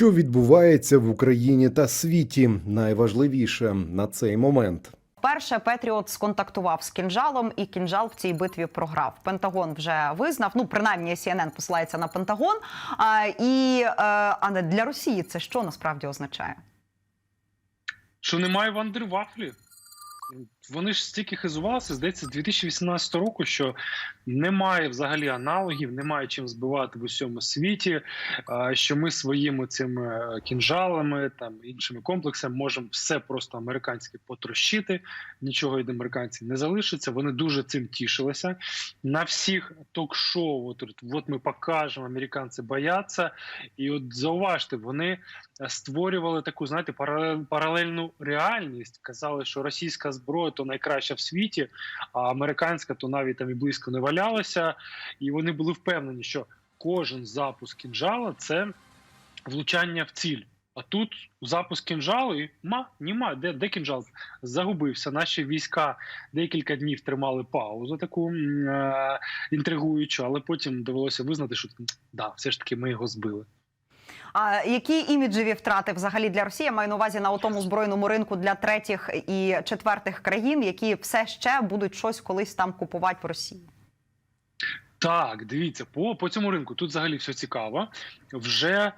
Що відбувається в Україні та світі? Найважливіше на цей момент. Перше Петріот сконтактував з кінжалом, і кінжал в цій битві програв. Пентагон вже визнав. Ну принаймні CNN посилається на Пентагон. А, і е, а не для Росії це що насправді означає? Що немає вандервафлі. Вони ж стільки хизувалися, здається, з 2018 року, що немає взагалі аналогів, немає чим збивати в усьому світі. Що ми своїми цими кінжалами там іншими комплексами можемо все просто американське потрощити. Нічого від американців не залишиться. Вони дуже цим тішилися. На всіх ток-шоу, от, от ми покажемо, американці бояться. І от зауважте, вони створювали таку, знаєте, паралельну реальність. Казали, що російська зброя то найкраща в світі, а американська то навіть там і близько не валялася. І вони були впевнені, що кожен запуск кінжала це влучання в ціль. А тут запуск кінжалу і ма, нема, де, де кінжал? Загубився. Наші війська декілька днів тримали паузу таку е, інтригуючу, але потім довелося визнати, що да, все ж таки ми його збили. А які іміджеві втрати взагалі для Росії Я маю на увазі на тому збройному ринку для третіх і четвертих країн, які все ще будуть щось колись там купувати в Росії? Так, дивіться, по, по цьому ринку тут взагалі все цікаво. Вже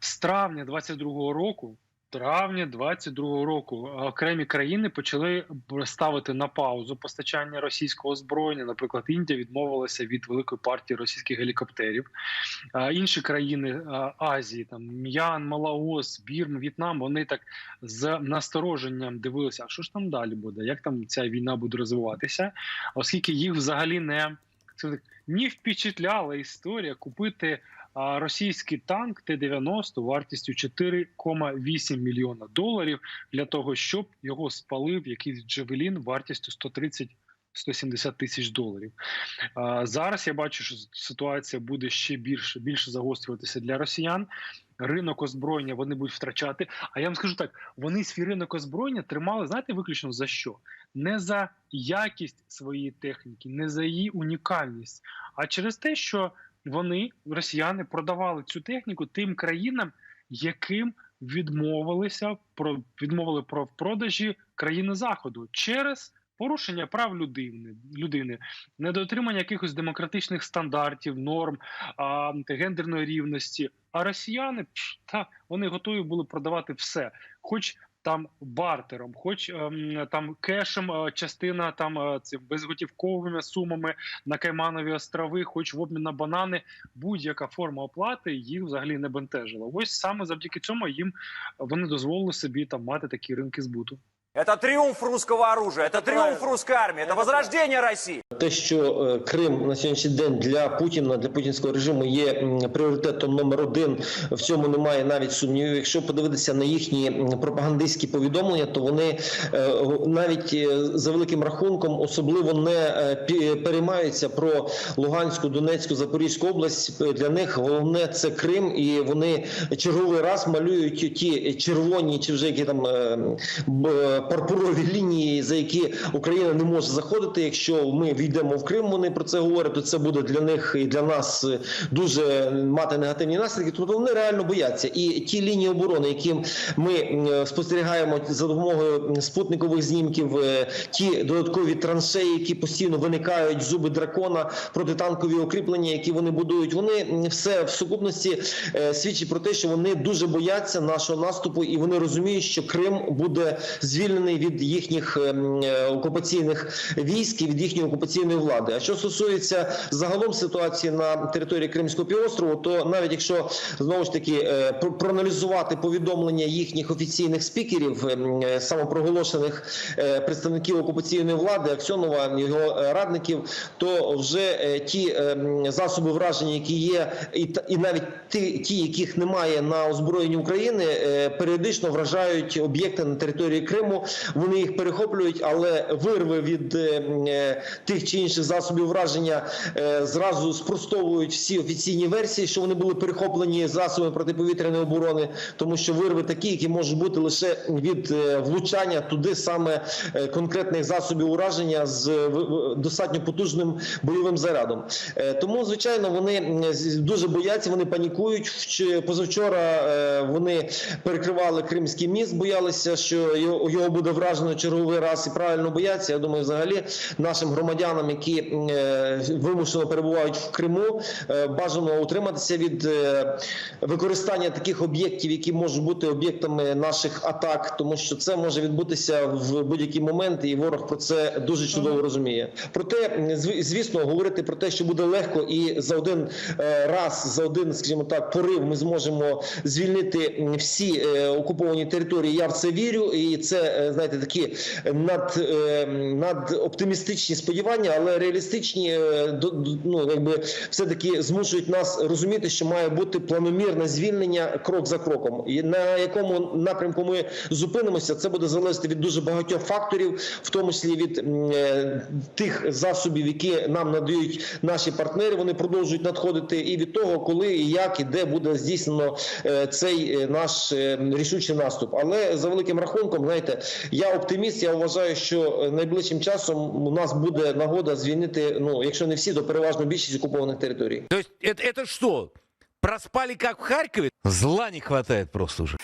з травня 22-го року, травня 22-го року окремі країни почали ставити на паузу постачання російського озброєння. Наприклад, Індія відмовилася від великої партії російських гелікоптерів. Інші країни Азії, там М'ян, Малаос, Бірм, В'єтнам, вони так з настороженням дивилися, а що ж там далі буде, як там ця війна буде розвиватися, оскільки їх взагалі не це не впечатляла історія купити російський танк Т-90 вартістю 4,8 мільйона доларів для того, щоб його спалив якийсь Джавелін вартістю 130 170 тисяч доларів. Зараз я бачу, що ситуація буде ще більше більше загострюватися для росіян. Ринок озброєння вони будуть втрачати. А я вам скажу так: вони свій ринок озброєння тримали, знаєте, виключно за що? Не за якість своєї техніки, не за її унікальність, а через те, що вони, росіяни, продавали цю техніку тим країнам, яким відмовилися про відмовили про продажі країни заходу через порушення прав людини, людини, недотримання якихось демократичних стандартів, норм, а, гендерної рівності. А росіяни та вони готові були продавати все, хоч там бартером, хоч ем, там кешем, е, частина там е, цим безготівковими сумами на Кайманові острови, хоч в обмін на банани, будь-яка форма оплати їх взагалі не бентежила. Ось саме завдяки цьому їм вони дозволили собі там мати такі ринки збуту. Это триумф русского оружия, это триумф русской армии, это возрождение России. Те, що е, Крим на сьогоднішній день для Путіна, для путінського режиму є м, пріоритетом номер один. В цьому немає навіть сумнівів. Якщо подивитися на їхні м, пропагандистські повідомлення, то вони е, навіть е, за великим рахунком особливо не е, пі- переймаються про Луганську, Донецьку, Запорізьку область. Для них головне це Крим, і вони черговий раз малюють ті червоні чи вже які там е, б- пурпурові лінії, за які Україна не може заходити. Якщо ми війдемо в Крим, вони про це говорять, то це буде для них і для нас е, дуже мати негативні наслідки. Тобто вони реально бояться. І ті лінії оборони, які ми е, спостерігаємо за допомогою спутникових знімків, е, ті додаткові траншеї, які постійно виникають, зуби дракона, протитанкові укріплення, які вони будують, вони все в сукупності свідчить про те, що вони дуже бояться нашого наступу, і вони розуміють, що Крим буде звільнений від їхніх ем, е, окупаційних військ і від їхньої окупаційної влади. А що стосується загалом ситуації на території Кримського півострову, то навіть якщо знову ж таки е, про- проаналізувати повідомлення їхніх офіційних спікерів, е, самопроголошених е, представників окупаційної влади, Аксьонова його е, радників, то вже е, ті засоби враження, які є, і і навіть ті, яких немає на озброєнні України, е, періодично вражають об'єкти на території Криму. Вони їх перехоплюють, але вирви від е, е, тих чи інших засобів враження е, зразу спростовують всі офіційні версії, що вони були перехоплені засобами протиповітряної оборони, тому що вирви такі, які можуть бути лише від влучання туди саме конкретних засобів ураження з достатньо потужним бойовим зарядом. Тому, звичайно, вони дуже бояться, вони панікують. Вч- Позавчора вони перекривали Кримський міст, боялися, що його буде вражено черговий раз і правильно бояться. Я думаю, взагалі нашим громадянам, які е, вимушено перебувають в Криму, е, бажано утриматися від е, використання таких об'єктів, які можуть бути об'єктами наших атак, тому що це може відбутися в будь-який момент, і ворог про це дуже чудово розуміє. Проте, звісно, говорити про те, що буде легко, і за один раз, за один, скажімо так, порив, ми зможемо звільнити всі окуповані території. Я в це вірю, і це знаєте такі над, е, над оптимістичні сподівання, але реалістичні е, ну якби все таки змушують нас розуміти, що має бути планомірне звільнення крок за кроком. І на якому напрямку ми зупинимося, це буде залежати від дуже багатьох факторів, в тому числі від е, тих засобів, які нам надають наші партнери. Вони продовжують надходити, і від того, коли і як і де буде здійснено е, цей е, наш е, рішучий наступ. Але за великим рахунком, знаєте, я оптиміст. Я вважаю, що е, найближчим часом у нас буде нагода звільнити. Ну, якщо не всі, то переважно більшість окупованих територій. То это, это что? Проспали як в Харкові? Зла не хватает просто уже.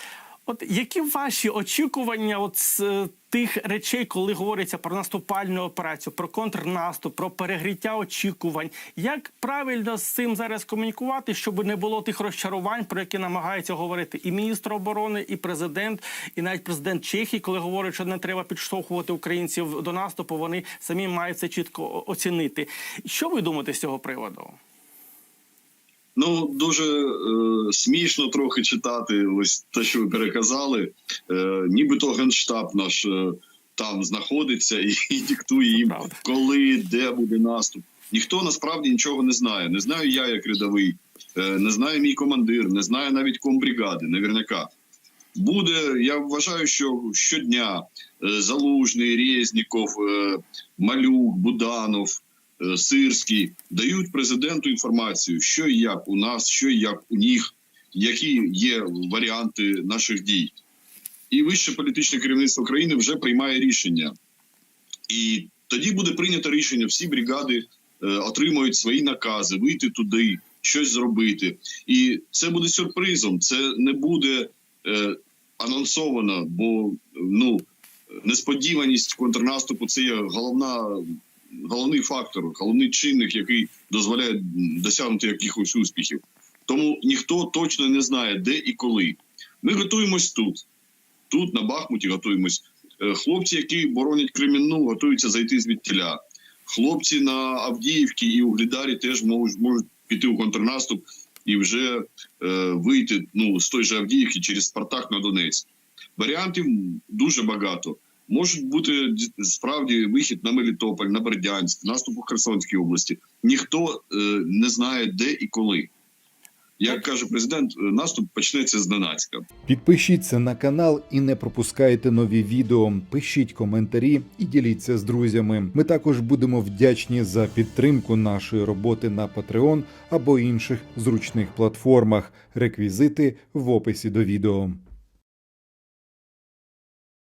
От які ваші очікування от з е, тих речей, коли говориться про наступальну операцію, про контрнаступ, про перегріття очікувань? Як правильно з цим зараз комунікувати, щоб не було тих розчарувань, про які намагається говорити і міністр оборони, і президент, і навіть президент Чехії, коли говорить, що не треба підштовхувати українців до наступу, вони самі мають це чітко оцінити. Що ви думаєте з цього приводу? Ну дуже е, смішно трохи читати ось те, що ви переказали. Е, нібито генштаб наш е, там знаходиться і, і диктує їм, коли де буде наступ. Ніхто насправді нічого не знає. Не знаю я, як рядовий, е, не знає мій командир, не знає навіть комбригади, наверняка. Буде, я вважаю, що щодня е, Залужний, Резніков, е, Малюк, Буданов, Сирський дають президенту інформацію, що і як у нас, що і як у них, які є варіанти наших дій. І вище політичне керівництво країни вже приймає рішення. І тоді буде прийнято рішення. Всі бригади е, отримують свої накази вийти туди, щось зробити. І це буде сюрпризом. Це не буде е, анонсовано, бо ну несподіваність контрнаступу це є головна, головний фактор, головний чинник, який дозволяє досягнути якихось успіхів. Тому ніхто точно не знає, де і коли. Ми готуємось тут. Тут, на Бахмуті, готуємось. Е, Хлопці, які боронять Кремінну, готуються зайти звідтіля. Хлопці на Авдіївці і Углідарі теж можуть, можуть піти у контрнаступ і вже е, вийти ну, з той же Авдіївки через Спартак на Донецьк. Варіантів дуже багато. Може бути справді вихід на Мелітополь, на Бердянськ, наступ у Херсонській області. Ніхто е, не знає, де і коли. Як каже президент, е, наступ почнеться зненацька. Підпишіться на канал і не пропускайте нові відео. Пишіть коментарі і діліться з друзями. Ми також будемо вдячні за підтримку нашої роботи на Patreon або інших зручних платформах. Реквізити в описі до відео.